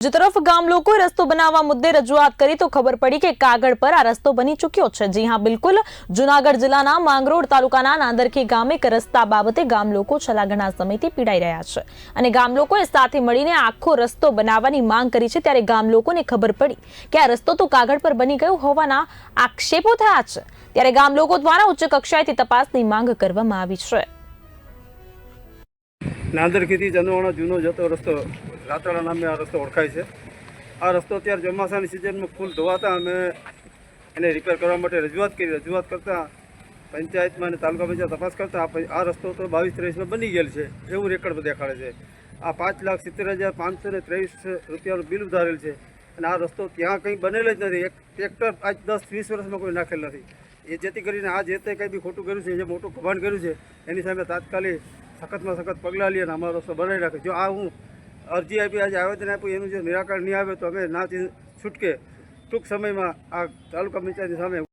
જે ગામ લોકોએ રસ્તો બનાવવા મુદ્દે રજૂઆત કરી તો ખબર પડી કે કાગળ પર આ રસ્તો બની ચૂક્યો છે. જી હા, બિલકુલ. જુનાગઢ જિલ્લાના માંગરોળ તાલુકાના નાંદરખી ગામે એક રસ્તા બાબતે ગામ લોકો છેલ્લા ઘણા સમયથી પીડાઈ રહ્યા છે અને ગામ લોકોએ સાથે મળીને આખો રસ્તો બનાવવાની માંગ કરી છે ત્યારે ગામ લોકોને ખબર પડી કે આ રસ્તો તો કાગળ પર બની ગયો હોવાના આક્ષેપો થયા છે. ત્યારે ગામ લોકો દ્વારા ઉચ્ચ કક્ષાએથી તપાસની માંગ કરવામાં આવી છે. નાંદરખીથી ચંદવાણા જૂનો જતો રસ્તો રાતળા નામે આ રસ્તો ઓળખાય છે. આ રસ્તો અત્યારે ચોમાસાની સિઝનમાં ફૂલ ધોવાતા અમે એને રિપેર કરવા માટે રજૂઆત કરી. રજૂઆત કરતાં પંચાયતમાં અને તાલુકા પંચાયત તપાસ કરતાં આ આ રસ્તો તો બાવીસ ત્રેવીસમાં બની ગયેલ છે. એવું રેકર્ડ દેખાડે છે. આ પાંચ લાખ સિત્તેર હજાર પાંચસો ને ત્રેવીસ રૂપિયાનું બિલ ઉધારેલ છે. અને આ રસ્તો ત્યાં કંઈ બનેલો જ નથી. એક ટ્રેક્ટર આજ દસ વીસ વર્ષમાં કોઈ નાખેલ નથી. એ જેથી કરીને આ જે તે કંઈ બી ખોટું કર્યું છે જે મોટું કૌભાંડ કર્યું છે, એની સામે તાત્કાલિક સખતમાં સખત પગલાં લઈએ અને અમારો રસ્તો બનાવી રાખે. જો આ હું અરજી આપી, આજે આવેદન આપ્યું, એનું જો નિરાકરણ નહીં આવે તો અમે નાથી છૂટકે ટૂંક સમયમાં આ તાલુકા પંચાયતની સામે